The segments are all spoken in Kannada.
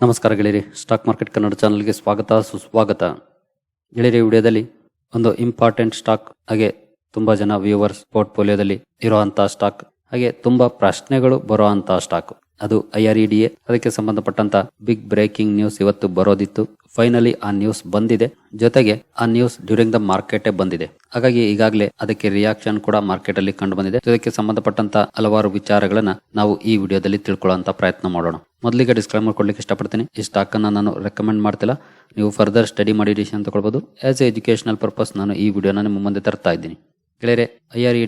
ನಮಸ್ಕಾರ ಗೆಳೆಯರಿ, ಸ್ಟಾಕ್ ಮಾರ್ಕೆಟ್ ಕನ್ನಡ ಚಾನಲ್ಗೆ ಸ್ವಾಗತ, ಸುಸ್ವಾಗತ. ಗೆಳೆಯರಿ ವಿಡಿಯೋದಲ್ಲಿ ಒಂದು ಇಂಪಾರ್ಟೆಂಟ್ ಸ್ಟಾಕ್ ಹಾಗೆ ತುಂಬಾ ಜನ ವ್ಯೂವರ್ಸ್ ಪೋರ್ಟ್ಫೋಲಿಯೋದಲ್ಲಿ ಇರುವಂತಹ ಸ್ಟಾಕ್ ಹಾಗೆ ತುಂಬಾ ಪ್ರಶ್ನೆಗಳು ಬರುವಂತಹ ಸ್ಟಾಕ್ ಅದು ಐ ಆರ್ ಇ ಅದಕ್ಕೆ ಸಂಬಂಧಪಟ್ಟಂತ ಬಿಗ್ ಬ್ರೇಕಿಂಗ್ ನ್ಯೂಸ್ ಇವತ್ತು ಬರೋದಿತ್ತು. ಫೈನಲಿ ಆ ನ್ಯೂಸ್ ಬಂದಿದೆ. ಜೊತೆಗೆ ಆ ನ್ಯೂಸ್ ಡ್ಯೂರಿಂಗ್ ದ ಮಾರ್ಕೆಟೇ ಬಂದಿದೆ. ಹಾಗಾಗಿ ಈಗಾಗಲೇ ಅದಕ್ಕೆ ರಿಯಾಕ್ಷನ್ ಕೂಡ ಮಾರ್ಕೆಟ್ ಅಲ್ಲಿ ಕಂಡು ಬಂದಿದೆ ಅದಕ್ಕೆ ಸಂಬಂಧಪಟ್ಟಂತ ಹಲವಾರು ವಿಚಾರಗಳನ್ನ ನಾವು ಈ ವಿಡಿಯೋದಲ್ಲಿ ತಿಳ್ಕೊಳ್ಳುವಂತ ಪ್ರಯತ್ನ ಮಾಡೋಣ. ಮೊದಲಿಗೆ ಡಿಸ್ಕ್ಲೈಮರ್ ಕೊಡ್ಲಿಕ್ಕೆ ಇಷ್ಟಪಡ್ತೀನಿ. ಈ ಸ್ಟಾಕ್ ಅನ್ನ ನಾನು ರೆಕಮೆಂಡ್ ಮಾಡ್ತಿಲ್ಲ. ನೀವು ಫರ್ದರ್ ಸ್ಟಡಿ ಮಾಡಿ ಡಿಸಿಷನ್ ತಗೊಳ್ಬಹುದು ಆಸ್ ಎ ಎಜುಕೇಶನಲ್ ಪರ್ಪಸ್ ನಾನು ಈ ವಿಡಿಯೋನ ನಿಮ್ಮ ಮುಂದೆ ತರ್ತಾ ಇದ್ದೀನಿ. ಗೆಳೆಯರೆ ಐ ಆರ್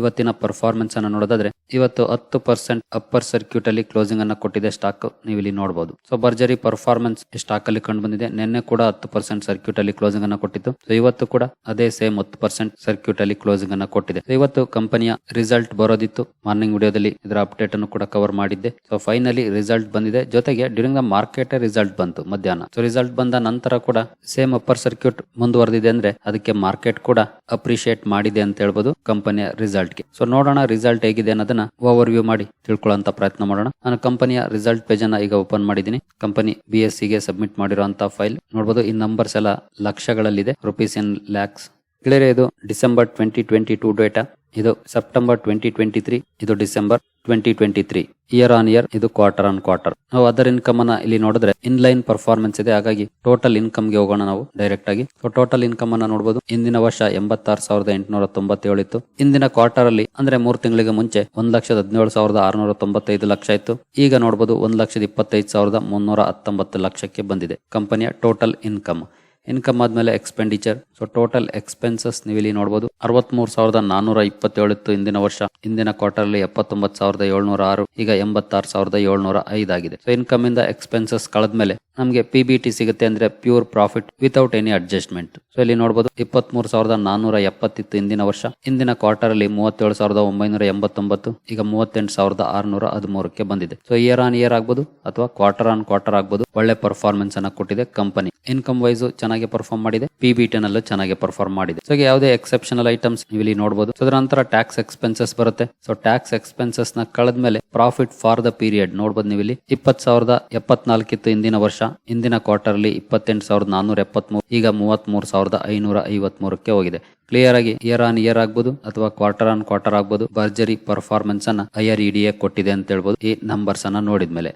ಇವತ್ತಿನ ಪರ್ಫಾರ್ಮೆನ್ಸ್ ಅನ್ನು ನೋಡೋದಾದ್ರೆ ಇವತ್ತು ಹತ್ತು ಪರ್ಸೆಂಟ್ ಅಪ್ಪರ್ ಸರ್ಕ್ಯೂಟ್ ಅಲ್ಲಿ ಕ್ಲೋಸಿಂಗ್ ಅನ್ನ ಕೊಟ್ಟಿದೆ ಸ್ಟಾಕ್ ನೀವು ಇಲ್ಲಿ ನೋಡಬಹುದು ಸೊ ಭರ್ಜರಿ ಪರ್ಫಾರ್ಮೆನ್ಸ್ ಸ್ಟಾಕ್ ಅಲ್ಲಿ ಕಂಡು ಬಂದಿದೆ. ನಿನ್ನೆ ಕೂಡ ಹತ್ತು ಪರ್ಸೆಂಟ್ ಸರ್ಕ್ಯೂಟ್ ಅಲ್ಲಿ ಕ್ಲೋಸಿಂಗ್ ಅನ್ನ ಕೊಟ್ಟಿತ್ತು. ಸೊ ಇವತ್ತು ಕೂಡ ಅದೇ ಸೇಮ್ ಹತ್ತು ಪರ್ಸೆಂಟ್ ಸರ್ಕ್ಯೂಟ್ ಅಲ್ಲಿ ಕ್ಲೋಸಿಂಗ್ ಅನ್ನ ಕೊಟ್ಟಿದೆ. ಇವತ್ತು ಕಂಪನಿಯ ರಿಸಲ್ಟ್ ಬರೋದಿತ್ತು. ಮಾರ್ನಿಂಗ್ ವಿಡಿಯೋದಲ್ಲಿ ಇದರ ಅಪ್ಡೇಟ್ ಅನ್ನು ಕೂಡ ಕವರ್ ಮಾಡಿದ್ದೆ. ಸೊ ಫೈನಲಿ ರಿಸಲ್ಟ್ ಬಂದಿದೆ. ಜೊತೆಗೆ ಡ್ಯೂರಿಂಗ್ ದ ಮಾರ್ಕೆಟ್ ರಿಸಲ್ಟ್ ಬಂತು ಮಧ್ಯಾಹ್ನ. ಸೊ ರಿಸಲ್ಟ್ ಬಂದ ನಂತರ ಕೂಡ ಸೇಮ್ ಅಪ್ಪರ್ ಸರ್ಕ್ಯೂಟ್ ಮುಂದುವರೆದಿದೆ ಅಂದ್ರೆ ಅದಕ್ಕೆ ಮಾರ್ಕೆಟ್ ಕೂಡ ಅಪ್ರಿಶಿಯೇಟ್ ಮಾಡಿದೆ ಅಂತ ಹೇಳ್ಬೋದು ಕಂಪನಿಯ ರಿಸಲ್ಟ್ಗೆ ಸೊ ನೋಡೋಣ ರಿಸಲ್ಟ್ ಹೇಗಿದೆ ಅನ್ನೋದನ್ನ ಓವರ್ ವ್ಯೂ ಮಾಡಿ ತಿಳ್ಕೊಳ್ಳೋಂತ ಪ್ರಯತ್ನ ಮಾಡೋಣ. ನಾನು ಕಂಪನಿಯ ರಿಸಲ್ಟ್ ಪೇಜ್ ಅನ್ನ ಈಗ ಓಪನ್ ಮಾಡಿದೀನಿ ಕಂಪನಿ ಬಿ ಎಸ್ಗೆ ಸಬ್ಮಿಟ್ ಮಾಡಿರುವಂತ ಫೈಲ್. ನೋಡಬಹುದು ಈ ನಂಬರ್ಸ್ ಎಲ್ಲ ಲಕ್ಷಗಳಲ್ಲಿದೆ. Rupees in lakhs. ಕ್ಲಿಯರ್ ಇದು December twenty twenty two data. ಇದು ಸೆಪ್ಟೆಂಬರ್ ಟ್ವೆಂಟಿ ಟ್ವೆಂಟಿ ತ್ರೀ ಇದು December twenty twenty three year on year ಇದು ಕ್ವಾರ್ಟರ್ ಆನ್ ಕ್ವಾರ್ಟರ್ ನಾವು ಅದರ್ ಇನ್ಕಮ್ ಅನ್ನ ಇಲ್ಲಿ ನೋಡಿದ್ರೆ ಇನ್ ಲೈನ್ ಪರ್ಫಾರ್ಮೆನ್ಸ್ ಇದೆ. ಹಾಗಾಗಿ ಟೋಟಲ್ ಇನ್ಕಮ್ಗೆ ಹೋಗೋಣ ನಾವು ಡೈರೆಕ್ಟ್ ಆಗಿ. ಟೋಟಲ್ ಇನ್ಕಮ್ ಅನ್ನ ನೋಡಬಹುದು ಇಂದಿನ ವರ್ಷ ಎಂಬತ್ತಾರು ಸಾವಿರದ ಎಂಟುನೂರ ತೊಂಬತ್ತೇಳು ಇತ್ತು ಇಂದಿನ ಕ್ವಾರ್ಟರ್ ಅಲ್ಲಿ ಅಂದ್ರೆ ಮೂರ್ ತಿಂಗಳಿಗೆ ಮುಂಚೆ ಒಂದ್ ಲಕ್ಷದ ಹದಿನೇಳು ಸಾವಿರದ ಆರುನೂರ ತೊಂಬತ್ತೈದು ಲಕ್ಷ ಇತ್ತು ಈಗ ನೋಡಬಹುದು ಒಂದ್ ಲಕ್ಷದ ಇಪ್ಪತ್ತೈದು ಸಾವಿರದ ಮುನ್ನೂರ ಹತ್ತೊಂಬತ್ತು ಲಕ್ಷಕ್ಕೆ ಬಂದಿದೆ. ಕಂಪನಿಯ ಟೋಟಲ್ ಇನ್ಕಮ್ ಇನ್ಕಮ್ ಆದ್ಮೇಲೆ ಎಕ್ಸ್ಪೆಂಡಿಚರ್ ಸೊ ಟೋಟಲ್ ಎಕ್ಸ್ಪೆನ್ಸಸ್ ನೀವು ಇಲ್ಲಿ ನೋಡಬಹುದು ಅರವತ್ಮೂರು ಸಾವಿರದ ನಾನೂರ ಇಪ್ಪತ್ತೇಳು ಇತ್ತು ಇಂದಿನ ವರ್ಷ. ಇಂದಿನ ಕ್ವಾರ್ಟರ್ ಅಲ್ಲಿ ಎಪ್ಪತ್ತೊಂಬತ್ತು ಸಾವಿರದ ಏಳ್ನೂರ ಆರು, ಈಗ ಎಂಬತ್ತಾರು ಸಾವಿರದ ಏಳ್ನೂರ ಐದಾಗಿದೆ ಸೊ ಇನ್ಕಮ್ ಇಂದ ಎಕ್ಸ್ಪೆನ್ಸಸ್ ಕಳೆದ್ಮೇಲೆ ನಮಗೆ ಪಿ ಬಿ ಟಿ ಸಿಗುತ್ತೆ ಅಂದ್ರೆ pure profit without any adjustment so ಇಲ್ಲಿ ನೋಡಬಹುದು ಇಪ್ಪತ್ಮೂರು ಸಾವಿರದ ನಾನ್ನೂರ ಎಪ್ಪತ್ತಿತ್ತು ಇಂದಿನ ವರ್ಷ. ಇಂದಿನ ಕ್ವಾರ್ಟರ್ ಅಲ್ಲಿ ಮೂವತ್ತೇಳು ಸಾವಿರದ ಒಂಬೈನೂರ ಎಂಬತ್ತೊಂಬತ್ತು, ಈಗ ಮೂವತ್ತೆಂಟು ಸಾವಿರದ ಆರುನೂರ ಹದಿಮೂರಕ್ಕೆ ಬಂದಿದೆ. ಸೊ ಇಯರ್ ಆನ್ ಇಯರ್ ಆಗ್ಬೋದು ಅಥವಾ ಕ್ವಾರ್ಟರ್ ಆನ್ ಕ್ವಾರ್ಟರ್ ಆಗ್ಬೋದು. ಒಳ್ಳೆ ಪರ್ಫಾರ್ಮೆನ್ಸ್ ಅನ್ನ ಕೊಟ್ಟಿದೆ ಕಂಪನಿ ಇನ್ಕಮ್ ವೈಸ್ ಚೆನ್ನಾಗಿ ಪರ್ಫಾರ್ಮ್ ಮಾಡಿದೆ. ಪಿ ಬಿ ಟಿ ನಲ್ಲೂ ಚೆನ್ನಾಗಿ ಪರ್ಫಾರ್ಮ್ ಮಾಡಿದೆ. ಸೊ ಯಾವುದೇ ಎಕ್ಸೆಪ್ಷನಲ್ ಐಟಮ್ಸ್ ನೀವು ಇಲ್ಲಿ ನೋಡಬಹುದು ಸೊ ಅದರ ನಂತರ ಟ್ಯಾಕ್ಸ್ ಎಕ್ಸ್ಪೆನ್ಸಸ್ ಬರುತ್ತೆ. ಸೊ ಟ್ಯಾಕ್ಸ್ ಎಕ್ಸ್ಪೆನ್ಸಸ್ನ ಕಳೆದ್ಮೇಲೆ ಪ್ರಾಫಿಟ್ ಫಾರ್ ದ ಪೀರಿಯಡ್ ನೋಡಬಹುದು ನೀವು ಇಲ್ಲಿ ಇಪ್ಪತ್ ಸಾವಿರದ ಎಪ್ಪತ್ನಾಲ್ಕಿತ್ತು ಇಂದಿನ ವರ್ಷ. ಇಂದಿನ ಕ್ವಾರ್ಟರ್ ಅಲ್ಲಿ ಇಪ್ಪತ್ತೆಂಟು ಸಾವಿರದ ನಾನೂರ ಎಪ್ಪತ್ಮೂರು. ಈಗ ಮೂವತ್ತ್ ಮೂರು ಸಾವಿರದ ಐನೂರ ಐವತ್ ಮೂರಕ್ಕೆ ಹೋಗಿದೆ. ಕ್ಲಿಯರ್ ಆಗಿ ಇಯರ್ ಆನ್ ಇಯರ್ ಆಗ್ಬೋದು ಅಥವಾ ಕ್ವಾರ್ಟರ್ ಆನ್ ಕ್ವಾರ್ಟರ್ ಆಗ್ಬೋದು. ಭರ್ಜರಿ ಪರ್ಫಾರ್ಮೆನ್ಸ್ ಅನ್ನ ಐ ಆರ್ ಇ ಕೊಟ್ಟಿದೆ ಅಂತ ಹೇಳ್ಬೋದು ಈ ನಂಬರ್ಸ್ ಅನ್ನ ನೋಡಿದ್ಮೇಲೆ.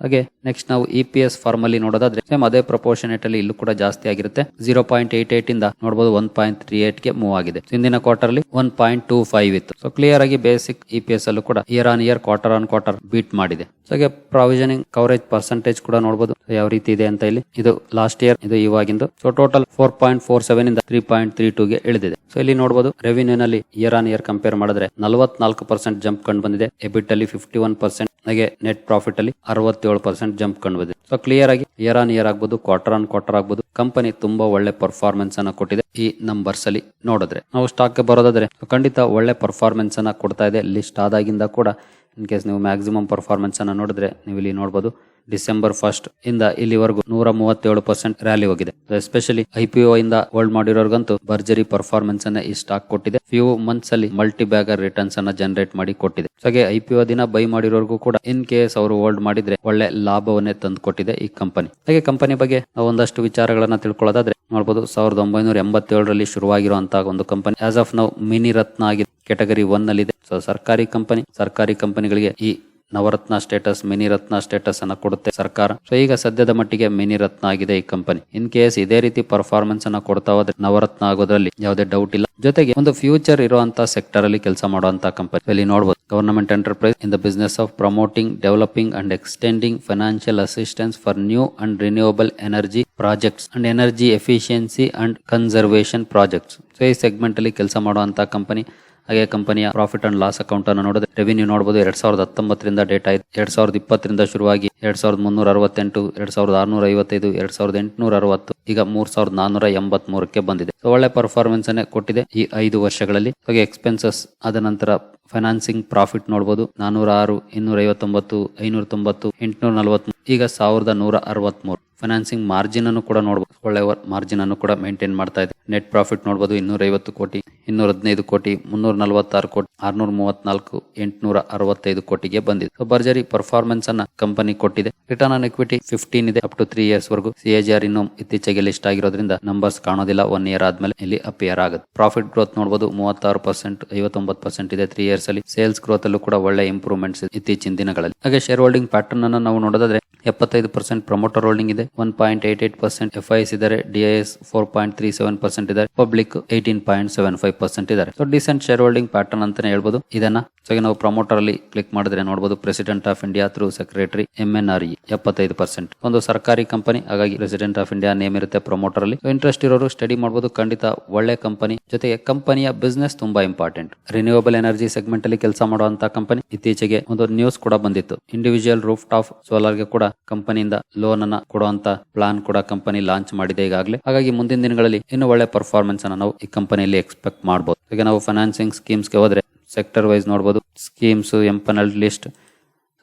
ಹಾಗೆ ನೆಕ್ಸ್ಟ್ ನಾವು ಇ ಪಿ ಎಸ್ ಫಾರ್ಮ್ ಅಲ್ಲಿ ನೋಡೋದಾದ್ರೆ ಸೇಮ್ ಅದೇ ಪ್ರಪೋರ್ಷನೇಟ್ ಅಲ್ಲಿ ಇಲ್ಲೂ ಕೂಡ ಜಾಸ್ತಿ ಆಗಿರುತ್ತೆ. ಜೀರೋ ಪಾಯಿಂಟ್ ಏಟ್ ಏಟ್ ಇಂದ ನೋಡಬಹುದು ಒನ್ ಪಾಯಿಂಟ್ ತ್ರೀ ಏಟ್ಗೆ ಮೂವ್ ಆಗಿದೆ. ಹಿಂದಿನ ಕ್ವಾರ್ಟರ್ ಅಲ್ಲಿ ಒನ್ ಪಾಯಿಂಟ್ ಟೂ ಫೈವ್ ಇತ್ತು. ಸೊ ಕ್ಲಿಯರ್ ಆಗಿ ಬೇಸಿಕ್ ಇ ಪಿ ಎಸ್ ಅಲ್ಲೂ ಕೂಡ year on year quarter on quarter beat ಮಾಡಿದೆ. ಸೊ ಹಾಗೆ ಪ್ರಾವಿಷನಿಂಗ್ ಕವರೇಜ್ ಪರ್ಸೆಂಟೇಜ್ ಕೂಡ ನೋಡಬಹುದು ಯಾವ ರೀತಿ ಇದೆ ಅಂತ ಇಲ್ಲಿ. ಇದು ಲಾಸ್ಟ್ ಇಯರ್ ಇದು ಇವಾಗಿಂದು. So total four point four seven ಇಂದ ತ್ರೀ ಪಾಯಿಂಟ್ ತ್ರೀ ಟೂ ಗೆ ಇಳಿದಿದೆ. ಸೊ ಇಲ್ಲಿ ನೋಡಬಹುದು ರೆವಿನ್ಯೂ ನಲ್ಲಿ ಇಯರ್ ಆನ್ ಇಯರ್ ಕಂಪೇರ್ ಮಾಡಿದ್ರೆ ನಲವತ್ನಾಲ್ಕು ಪರ್ಸೆಂಟ್ ಜಂಪ್ ಕಂಡು ಬಂದಿದೆ. ಎಬಿಟ್ ಅಲ್ಲಿ ಫಿಫ್ಟಿ ಒನ್ ಪರ್ಸೆಂಟ್ ಹಾಗೆ ನೆಟ್ ಪ್ರಾಫಿಟ್ ಅಲ್ಲಿ ಅರವತ್ತೇಳು ಪರ್ಸೆಂಟ್ ಜಂಪ್ ಕಂಡು ಬಂದಿದೆ ಸೊ ಕ್ಲಿಯರ್ ಆಗಿ ಇಯರ್ ಆನ್ ಇಯರ್ ಆಗ್ಬೋದು ಕ್ವಾರ್ಟರ್ ಆನ್ ಕ್ವಾರ್ಟರ್ ಆಗಬಹುದು ಕಂಪನಿ ತುಂಬಾ ಒಳ್ಳೆ ಪರ್ಫಾರ್ಮೆನ್ಸ್ ಅನ್ನ ಕೊಟ್ಟಿದೆ ಈ ನಂಬರ್ಸ್ ಅಲ್ಲಿ ನೋಡಿದ್ರೆ. ನಾವು ಸ್ಟಾಕ್ಗೆ ಬರೋದಾದ್ರೆ ಖಂಡಿತ ಒಳ್ಳೆ ಪರ್ಫಾರ್ಮೆನ್ಸ್ ಅನ್ನ ಕೊಡ್ತಾ ಇದೆ ಲಿಸ್ಟ್ ಆದಾಗಿಂದ ಕೂಡ ಇನ್ ಕೇಸ್ ನೀವು ಮ್ಯಾಕ್ಸಿಮಮ್ ಪರ್ಫಾರ್ಮೆನ್ಸ್ ಅನ್ನ ನೋಡಿದ್ರೆ, ನೀವು ಇಲ್ಲಿ ನೋಡಬಹುದು ಡಿಸೆಂಬರ್ ಫಸ್ಟ್ ಇಂದ ಇಲ್ಲಿವರೆಗೂ ನೂರ ಮೂವತ್ತೇಳು ಪರ್ಸೆಂಟ್ ರ್ಯಾಲಿ ಹೋಗಿದೆ. ಎಸ್ಪೆಷಲಿ ಐಪಿಒ ಇಂದ ಹೋಲ್ಡ್ ಮಾಡಿರೋರ್ಗಂತೂ ಭರ್ಜರಿ ಪರ್ಫಾರ್ಮೆನ್ಸ್ ಅನ್ನ ಈ ಸ್ಟಾಕ್ ಕೊಟ್ಟಿದೆ. ಫ್ಯೂ ಮಂತ್ಸ್ ಅಲ್ಲಿ ಮಲ್ಟಿ ಬ್ಯಾಗರ್ ರಿಟರ್ನ್ಸ್ ಅನ್ನ ಜನರೇಟ್ ಮಾಡಿ ಕೊಟ್ಟಿದೆ. ಹಾಗೆ ಐಪಿಒ ದಿನ ಬೈ ಮಾಡಿರೋರ್ಗೂ ಕೂಡ ಇನ್ ಕೇಸ್ ಅವರು ಹೋಲ್ಡ್ ಮಾಡಿದ್ರೆ ಒಳ್ಳೆ ಲಾಭವನ್ನೇ ತಂದು ಕೊಟ್ಟಿದೆ ಈ ಕಂಪನಿ ಹಾಗೆ ಕಂಪನಿ ಬಗ್ಗೆ ಒಂದಷ್ಟು ವಿಚಾರಗಳನ್ನ ತಿಳ್ಕೊಳ್ಳೋದಾದ್ರೆ ನೋಡಬಹುದು ಸಾವಿರದ ಒಂಬೈನೂರ ಎಂಬತ್ತೇಳರಲ್ಲಿ ಶುರುವಾಗಿರುವಂತಹ ಒಂದು company as of now mini Ratna ಆಗಿದೆ. ಕೆಟಗರಿ ಒನ್ ಅಲ್ಲಿ ಇದೆ ಸೊ ಸರ್ಕಾರಿ ಕಂಪನಿ ಸರ್ಕಾರಿ ಕಂಪನಿಗಳಿಗೆ ಈ Navratna status mini Ratna status ಅನ್ನ ಕೊಡುತ್ತೆ ಸರ್ಕಾರ. ಸೊ ಈಗ ಸದ್ಯದ ಮಟ್ಟಿಗೆ ಮಿನಿ ರತ್ನ ಆಗಿದೆ ಈ ಕಂಪನಿ ಇನ್ ಕೇಸ್ ಇದೇ ರೀತಿ ಪರ್ಫಾರ್ಮೆನ್ಸ್ ಅನ್ನ ಕೊಡ್ತಾ ಹೋದ್ರೆ ನವರತ್ನ ಆಗೋದ್ರಲ್ಲಿ ಯಾವುದೇ ಡೌಟ್ ಇಲ್ಲ. ಜೊತೆಗೆ ಒಂದು ಫ್ಯೂಚರ್ ಇರುವಂತಹ ಸೆಕ್ಟರ್ ಅಲ್ಲಿ ಕೆಲಸ ಮಾಡುವಂತಹ ಕಂಪನಿ ಇಲ್ಲಿ ನೋಡಬಹುದು government enterprise in the business of promoting developing and extending financial assistance for new and renewable energy projects and energy efficiency and conservation projects so ಈ ಸೆಗ್ಮೆಂಟ್ ಅಲ್ಲಿ ಕೆಲಸ ಮಾಡುವಂತಹ ಕಂಪನಿ ಹಾಗೆ ಕಂಪನಿಯ ಪ್ರಾಫಿಟ್ ಅಂಡ್ ಲಾಸ್ ಅಕೌಂಟ್ ಅನ್ನು ನೋಡಿದ್ರೆ ರೆವಿನ್ಯೂ ನೋಡಬಹುದು ಎರಡ್ ಸಾವಿರದ ಹತ್ತೊಂಬತ್ತರಿಂದ ಡೇಟಾ ಇದೆ ಎರಡ್ ಸಾವಿರದ ಇಪ್ಪತ್ತರಿಂದ ಶುರುವಾಗಿ ಎರಡ್ ಸಾವಿರದ ಮುನ್ನೂರ ಅರವತ್ತೆಂಟು, ಎರಡ್ ಸಾವಿರದ ಆರ್ನೂರ ಐವತ್ತೈದು, ಎರಡ್ ಸಾವಿರದ ಎಂಟುನೂರ ಅರವತ್ತು, ಈಗ ಮೂರ್ ಸಾವಿರದ ನಾನೂರ ಎಂಬತ್ ಮೂರಕ್ಕೆ ಬಂದಿದೆ ಒಳ್ಳೆ ಪರ್ಫಾರ್ಮೆನ್ಸ್ ಅನ್ನೇ ಕೊಟ್ಟಿದೆ ಈ ಐದು ವರ್ಷಗಳಲ್ಲಿ. ಹಾಗೆ ಎಕ್ಸ್ಪೆನ್ಸಸ್ ಆದ ನಂತರ ಫೈನಾನ್ಸಿಂಗ್ ಪ್ರಾಫಿಟ್ ನೋಡಬಹುದು ನಾನೂರ ಆರು ಇನ್ನೂರ ಐವತ್ತೊಂಬತ್ತು ಐನೂರ ತೊಂಬತ್ತು ಎಂಟುನೂರ ನಲವತ್ತ್ ಈಗ ಸಾವಿರದ ನೂರ ಅರವತ್ಮೂರು ಫೈನಾನ್ಸಿಂಗ್ ಮಾರ್ಜಿನ್ ಅನ್ನು ಕೂಡ ನೋಡಬಹುದು ಒಳ್ಳೆ ಮಾರ್ಜಿನ್ ಅನ್ನು ಕೂಡ ಮೇಂಟೈನ್ ಮಾಡ್ತಾ ಇದೆ. ನೆಟ್ ಪ್ರಾಫಿಟ್ ನೋಡಬಹುದು ಇನ್ನೂರ ಐವತ್ತು ಕೋಟಿ ಇನ್ನೂರ ಹದಿನೈದು ಕೋಟಿ ಮುನ್ನೂರ ನಲವತ್ತಾರು ಕೋಟಿ ಆರ್ನೂರ ಮೂವತ್ನಾಲ್ಕು ಎಂಟುನೂರ ಅರವತ್ತೈದು ಕೋಟಿಗೆ ಬಂದಿದೆ. ಸೊ ಭರ್ಜರಿ ಪರ್ಫಾರ್ಮೆನ್ಸ್ ಅನ್ನ ಕಂಪನಿ ಕೊಟ್ಟಿದೆ. ರಿಟರ್ನ್ ಆನ್ ಎಕ್ವಿಟಿ ಫಿಫ್ಟೀನ್ ಇದೆ. ಅಪ್ ಟು ತ್ರೀ ಇಯರ್ಸ್ ವರೆಗೂ. ಸಿಎಜಿಆರ್ ಇನ್ನೂ ಇತ್ತೀಚೆಗೆ ಲಿಸ್ಟ್ ಆಗಿರೋದ್ರಿಂದ ನಂಬರ್ಸ್ ಕಾಣೋದಿಲ್ಲ. ಒನ್ ಇಯರ್ ಆದ್ಮೇಲೆ ಇಲ್ಲಿ ಅಪಿಯರ್ ಆಗುತ್ತೆ. ಪ್ರಾಫಿಟ್ ಗ್ರೋತ್ ನೋಡಬಹುದು ಮೂವತ್ತಾರು ಪರ್ಸೆಂಟ್ ಐವತ್ತೊಂಬತ್ತು ಪರ್ಸೆಂಟ್ ಇದೆ. ತ್ರೀ ಇಯರ್ಸ್ ಅಲ್ಲಿ ಸೇಲ್ಸ್ ಗ್ರೋತ್ ಅಲ್ಲೂ ಕೂಡ ಒಳ್ಳೆ ಇಂಪ್ರೂವ್ಮೆಂಟ್ಸ್ ಇತ್ತೀಚಿನ ದಿನಗಳಲ್ಲಿ. ಹಾಗೆ ಶೇರ್ ಹೋಲ್ಡಿಂಗ್ ಪ್ಯಾಟರ್ನ್ ಅನ್ನು ನಾವು ನೋಡೋದಾದ್ರೆ ಎಪ್ಪತ್ತೈದು ಪರ್ಸೆಂಟ್ ಪ್ರಮೋಟರ್ ಹೋಲ್ಡಿಂಗ್ ಇದೆ one point eight eight percent F IIs ಇದ್ದಾರೆ DIIs four point three seven percent ಇದ್ದಾರೆ public eighteen point seven five percent ಇದ್ದಾರೆ. So decent share holding pattern ಅಂತಾನೆ ಹೇಳ್ಬೋದು. ಇದನ್ನ ಸೊ ನಾವು ಪ್ರಮೋಟರ್ ಅಲ್ಲಿ ಕ್ಲಿಕ್ ಮಾಡಿದ್ರೆ ನೋಡಬಹುದು president of India through secretary M N R E ಎಪ್ಪತ್ತೈದು ಪರ್ಸೆಂಟ್ ಒಂದು ಸರ್ಕಾರಿ ಕಂಪನಿ ಹಾಗಾಗಿ ಪ್ರೆಸಿಡೆಂಟ್ ಆಫ್ ಇಂಡಿಯಾ ನೇಮ್ ಇರುತ್ತೆ ಪ್ರಮೋಟರ್ ಅಲ್ಲಿ. ಇಂಟ್ರೆಸ್ಟ್ ಇರೋರು ಸ್ಟಡಿ ಮಾಡಬಹುದು ಖಂಡಿತ ಒಳ್ಳೆ ಕಂಪನಿ ಜೊತೆಗೆ ಕಂಪನಿಯ ಬಿಸ್ನೆಸ್ ತುಂಬಾ ಇಂಪಾರ್ಟೆಂಟ್ ರಿನ್ಯೂವಬಲ್ ಎನರ್ಜಿ ಸೆಗ್ಮೆಂಟ್ ಅಲ್ಲಿ ಕೆಲಸ ಮಾಡುವಂತಹ ಕಂಪನಿ ಇತ್ತೀಚೆಗೆ ಒಂದು ನ್ಯೂಸ್ ಕೂಡ ಬಂದಿತ್ತು. ಇಂಡಿವಿಜುವಲ್ ರೂಫ್ ಟಾಪ್ ಸೋಲಾರ್ಗೆ ಕೂಡ ಕಂಪನಿಯಿಂದ ಲೋನ್ ಅನ್ನ ಕೊಡುವಂತ ಪ್ಲಾನ್ ಕೂಡ ಕಂಪನಿ ಲಾಂಚ್ ಮಾಡಿದೆ ಈಗಾಗಲೇ. ಹಾಗಾಗಿ ಮುಂದಿನ ದಿನಗಳಲ್ಲಿ ಇನ್ನು ಒಳ್ಳೆ ಪರ್ಫಾರ್ಮೆನ್ಸ್ ಅನ್ನ ನಾವು ಈ ಕಂಪನಿಯಲ್ಲಿ ಎಕ್ಸ್ಪೆಕ್ಟ್ ಮಾಡಬಹುದು ಈಗ ನಾವು ಫೈನಾನ್ಸಿಂಗ್ ಸ್ಕೀಮ್ಸ್ಗೆ ಹೋದ್ರೆ ಸೆಕ್ಟರ್ ವೈಸ್ ನೋಡಬಹುದು ಸ್ಕೀಮ್ಸ್ ಎಂಪನಲ್ ಲಿಸ್ಟ್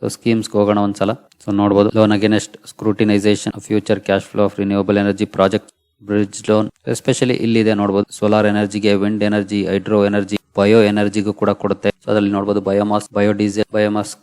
ಸೊ ಸ್ಕೀಮ್ಸ್ಗೆ ಹೋಗೋಣ ಒಂದ್ಸಲ. ಸೊ ನೋಡಬಹುದು loan against scrutinisation future cash flow of renewable energy project bridge loan especially ಇಲ್ಲಿದೆ ನೋಡಬಹುದು solar ಎನರ್ಜಿಗೆ wind energy hydro energy bio ಎನರ್ಜಿಗೂ ಕೂಡ ಕೊಡುತ್ತೆ. ಅದರಲ್ಲಿ ನೋಡಬಹುದು ಬಯೋಮಾಸ್ ಬಯೋಡೀಸೆಲ್ ಬಯೋಮಾಸ್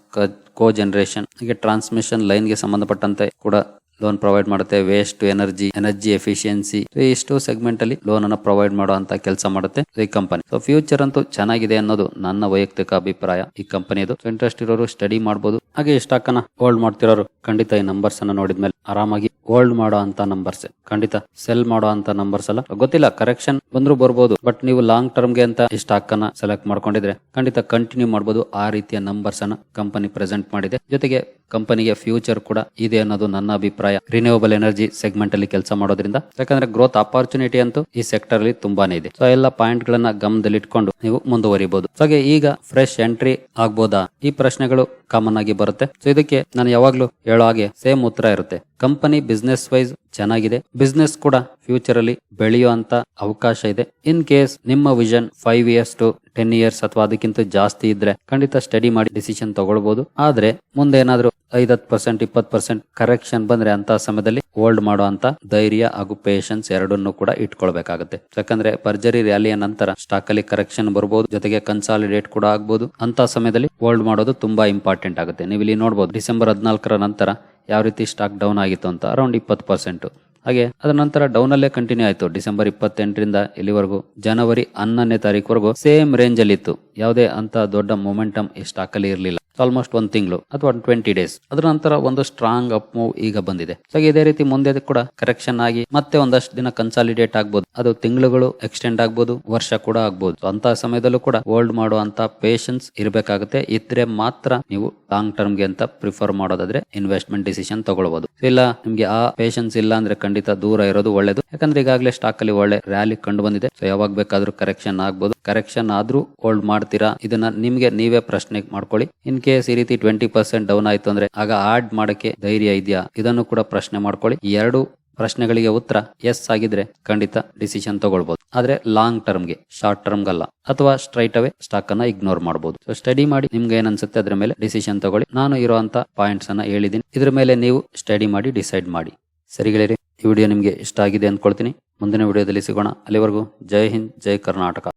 ಕೋ ಜನರೇಷನ್ ಹೀಗೆ ಟ್ರಾನ್ಸ್ಮಿಷನ್ ಲೈನ್ಗೆ ಸಂಬಂಧಪಟ್ಟಂತೆ ಕೂಡ ಲೋನ್ ಪ್ರೊವೈಡ್ ಮಾಡುತ್ತೆ. ವೇಸ್ಟ್ ಎನರ್ಜಿ ಎನರ್ಜಿ ಎಫಿಷಿಯನ್ಸಿ ಇಷ್ಟು ಸೆಗ್ಮೆಂಟ್ ಅಲ್ಲಿ ಲೋನ್ ಅನ್ನ ಪ್ರೊವೈಡ್ ಮಾಡುವಂತ ಕೆಲಸ ಮಾಡುತ್ತೆ ಈ ಕಂಪನಿ ಸೊ ಫ್ಯೂಚರ್ ಅಂತೂ ಚೆನ್ನಾಗಿದೆ ಅನ್ನೋದು ನನ್ನ ವೈಯಕ್ತಿಕ ಅಭಿಪ್ರಾಯ ಈ ಕಂಪನಿದು ಇಂಟ್ರೆಸ್ಟ್ ಇರೋರು ಸ್ಟಡಿ ಮಾಡಬಹುದು ಹಾಗೆ ಈ ಸ್ಟಾಕ್ ಹೋಲ್ಡ್ ಮಾಡ್ತಿರೋರು ಖಂಡಿತ ಈ ನಂಬರ್ಸ್ ಅನ್ನ ನೋಡಿದ್ಮೇಲೆ ಆರಾಮಾಗಿ ಹೋಲ್ಡ್ ಮಾಡೋ ಅಂತ ನಂಬರ್ಸ್ ಖಂಡಿತ ಸೆಲ್ ಮಾಡೋ ಅಂತ ನಂಬರ್ಸ್ ಅಲ್ಲ. ಗೊತ್ತಿಲ್ಲ ಕರೆಕ್ಷನ್ ಬಂದ್ರು ಬರ್ಬೋದು. ಬಟ್ ನೀವು ಲಾಂಗ್ ಟರ್ಮ್ಗೆ ಅಂತ ಈ ಸ್ಟಾಕ್ ಅನ್ನ ಸೆಲೆಕ್ಟ್ ಮಾಡ್ಕೊಂಡಿದ್ರೆ ಖಂಡಿತ ಕಂಟಿನ್ಯೂ ಮಾಡಬಹುದು ಆ ರೀತಿಯ ನಂಬರ್ಸ್ ಅನ್ನ ಕಂಪನಿ ಪ್ರೆಸೆಂಟ್ ಮಾಡಿದೆ. ಜೊತೆಗೆ ಕಂಪನಿಗೆ ಫ್ಯೂಚರ್ ಕೂಡ ಇದೆ ಅನ್ನೋದು ನನ್ನ ಅಭಿಪ್ರಾಯ. ರಿನ್ಯೂವಬಲ್ ಎನರ್ಜಿ ಸೆಗ್ಮೆಂಟ್ ಅಲ್ಲಿ ಕೆಲಸ ಮಾಡೋದ್ರಿಂದ. ಯಾಕಂದ್ರೆ ಗ್ರೋತ್ ಅಪಾರ್ಚುನಿಟಿ ಅಂತೂ ಈ ಸೆಕ್ಟರ್ ಅಲ್ಲಿ ತುಂಬಾನೇ ಇದೆ. ಸೊ ಎಲ್ಲ ಪಾಯಿಂಟ್ ಗಳನ್ನ ಗಮನದಲ್ಲಿಟ್ಕೊಂಡು ನೀವು ಮುಂದುವರಿಬಹುದು ಹಾಗೆ ಈಗ ಫ್ರೆಶ್ ಎಂಟ್ರಿ ಆಗ್ಬೋದಾ? ಈ ಪ್ರಶ್ನೆಗಳು ಕಾಮನ್ ಆಗಿ ಬರುತ್ತೆ. ಸೊ ಇದಕ್ಕೆ ನಾನು ಯಾವಾಗ್ಲೂ ಹೇಳೋ ಹಾಗೆ ಸೇಮ್ ಉತ್ತರ ಇರುತ್ತೆ. ಕಂಪನಿ ಬಿಸ್ನೆಸ್ ವೈಸ್ ಚೆನ್ನಾಗಿದೆ. ಬಿಸ್ನೆಸ್ ಕೂಡ ಫ್ಯೂಚರ್ ಅಲ್ಲಿ ಬೆಳೆಯುವಂತ ಅವಕಾಶ ಇದೆ. ಇನ್ ಕೇಸ್ ನಿಮ್ಮ vision five years to ten years ಅಥವಾ ಅದಕ್ಕಿಂತ ಜಾಸ್ತಿ ಇದ್ರೆ ಖಂಡಿತ ಸ್ಟಡಿ ಮಾಡಿ ಡಿಸಿಷನ್ ತಗೊಳ್ಬಹುದು ಆದ್ರೆ ಮುಂದೆ ಏನಾದ್ರು ಐದತ್ ಪರ್ಸೆಂಟ್ ಇಪ್ಪತ್ ಪರ್ಸೆಂಟ್ ಕರೆಕ್ಷನ್ ಬಂದ್ರೆ ಅಂತ ಸಮಯದಲ್ಲಿ ಹೋಲ್ಡ್ ಮಾಡುವಂತ ಧೈರ್ಯ ಹಾಗೂ ಪೇಷನ್ಸ್ ಎರಡನ್ನೂ ಕೂಡ ಇಟ್ಕೊಳ್ಬೇಕಾಗುತ್ತೆ. ಯಾಕಂದ್ರೆ ಪರ್ಜರಿ ರ್ಯಾಲಿಯ ನಂತರ ಸ್ಟಾಕ್ ಅಲ್ಲಿ ಕರೆಕ್ಷನ್ ಬರಬಹುದು ಜೊತೆಗೆ ಕನ್ಸಾಲಿಡೇಟ್ ಕೂಡ ಆಗ್ಬಹುದು ಅಂತ ಸಮಯದಲ್ಲಿ ಹೋಲ್ಡ್ ಮಾಡೋದು ತುಂಬಾ ಇಂಪಾರ್ಟೆಂಟ್ ಆಗುತ್ತೆ. ನೀವು ಇಲ್ಲಿ ನೋಡಬಹುದು ಡಿಸೆಂಬರ್ ಹದಿನಾಲ್ಕರ ನಂತರ ಯಾವ ರೀತಿ ಸ್ಟಾಕ್ ಡೌನ್ ಆಗಿತ್ತು ಅಂತ ಅರೌಂಡ್ ಇಪ್ಪತ್ತು ಪರ್ಸೆಂಟ್ ಹಾಗೆ ಅದರ ನಂತರ ಡೌನ್ ಅಲ್ಲೇ ಕಂಟಿನ್ಯೂ ಆಯಿತು. ಡಿಸೆಂಬರ್ ಇಪ್ಪತ್ತೆಂಟರಿಂದ ಇಲ್ಲಿವರೆಗೂ ಜನವರಿ ಹನ್ನೊಂದನೇ ತಾರೀಕುವರೆಗೂ ಸೇಮ್ ರೇಂಜ್ ಅಲ್ಲಿ ಇತ್ತು. ಯಾವುದೇ ಅಂತ ದೊಡ್ಡ ಮೊಮೆಂಟಮ್ ಈ ಸ್ಟಾಕ್ ಅಲ್ಲಿ ಇರಲಿಲ್ಲ. ಆಲ್ಮೋಸ್ಟ್ ಒಂದು ತಿಂಗಳು ಅಥವಾ ಟ್ವೆಂಟಿ ಡೇಸ್ ಅದರ ನಂತರ ಒಂದು ಸ್ಟ್ರಾಂಗ್ ಅಪ್ ಮೂವ್ ಈಗ ಬಂದಿದೆ. ಸೊ ಇದೇ ರೀತಿ ಮುಂದೆ ಕೂಡ ಕರೆಕ್ಷನ್ ಆಗಿ ಮತ್ತೆ ಒಂದಷ್ಟು ದಿನ ಕನ್ಸಾಲಿಡೇಟ್ ಆಗ್ಬೋದು. ಅದು ತಿಂಗಳುಗಳು ಎಕ್ಸ್ಟೆಂಡ್ ಆಗ್ಬೋದು, ವರ್ಷ ಕೂಡ ಆಗ್ಬೋದು. ಅಂತ ಸಮಯದಲ್ಲೂ ಕೂಡ ಹೋಲ್ಡ್ ಮಾಡುವಂತ ಪೇಷನ್ಸ್ ಇರಬೇಕಾಗುತ್ತೆ. ಇದ್ರೆ ಮಾತ್ರ ನೀವು ಲಾಂಗ್ ಟರ್ಮ್ಗೆ ಅಂತ ಪ್ರಿಫರ್ ಮಾಡೋದಾದ್ರೆ ಇನ್ವೆಸ್ಟ್ಮೆಂಟ್ ಡಿಸಿಷನ್ ತಗೊಳ್ಬಹುದು ಇಲ್ಲ, ನಿಮ್ಗೆ ಆ ಪೇಷನ್ಸ್ ಇಲ್ಲ ಅಂದ್ರೆ ಖಂಡಿತ ದೂರ ಇರೋದು ಒಳ್ಳೇದು. ಯಾಕಂದ್ರೆ ಈಗಾಗಲೇ ಸ್ಟಾಕ್ ಅಲ್ಲಿ ಒಳ್ಳೆ ರ್ಯಾಲಿ ಕಂಡು ಬಂದಿದೆ. ಸೊ ಯಾವಾಗ ಬೇಕಾದ್ರೂ ಕರೆಕ್ಷನ್ ಆಗ್ಬೋದು. ಕರೆಕ್ಷನ್ ಆದ್ರೂ ಹೋಲ್ಡ್ ಮಾಡ್ತೀರಾ? ಇದನ್ನ ನಿಮ್ಗೆ ನೀವೇ ಪ್ರಶ್ನೆ ಮಾಡ್ಕೊಳ್ಳಿ. ಇನ್ ಕೇಸ್ ಈ ರೀತಿ ಟ್ವೆಂಟಿ ಪರ್ಸೆಂಟ್ ಡೌನ್ ಆಯ್ತು ಅಂದ್ರೆ ಆಗ ಆಡ್ ಮಾಡಕ್ಕೆ ಧೈರ್ಯ ಇದೆಯಾ? ಇದನ್ನು ಕೂಡ ಪ್ರಶ್ನೆ ಮಾಡ್ಕೊಳ್ಳಿ. ಎರಡು ಪ್ರಶ್ನೆಗಳಿಗೆ ಉತ್ತರ ಎಸ್ ಆಗಿದ್ರೆ ಖಂಡಿತ ಡಿಸಿಷನ್ ತಗೊಳ್ಬಹುದು ಆದ್ರೆ ಲಾಂಗ್ ಟರ್ಮ್ಗೆ ಶಾರ್ಟ್ ಟರ್ಮ್ಗಲ್ಲ ಅಥವಾ ಸ್ಟ್ರೈಟ್ ಅವೇ ಸ್ಟಾಕ್ ಅನ್ನ ಇಗ್ನೋರ್ ಮಾಡಬಹುದು ಸೊ ಸ್ಟಡಿ ಮಾಡಿ ನಿಮ್ಗೆ ಏನ್ ಅನ್ಸುತ್ತೆ ಅದ್ರ ಮೇಲೆ ಡಿಸಿಷನ್ ತಗೊಳ್ಳಿ. ನಾನು ಇರುವಂತ ಪಾಯಿಂಟ್ಸ್ ಅನ್ನ ಹೇಳಿದೀನಿ. ಇದ್ರ ಮೇಲೆ ನೀವು ಸ್ಟಡಿ ಮಾಡಿ ಡಿಸೈಡ್ ಮಾಡಿ. ಸರಿಗಳಿರಿ ಈ ವಿಡಿಯೋ ನಿಮ್ಗೆ ಇಷ್ಟ ಆಗಿದೆ ಅಂದ್ಕೊಳ್ತೀನಿ. ಮುಂದಿನ ವಿಡಿಯೋದಲ್ಲಿ ಸಿಗೋಣ. ಅಲ್ಲಿವರೆಗೂ ಜೈ ಹಿಂದ್, ಜೈ ಕರ್ನಾಟಕ.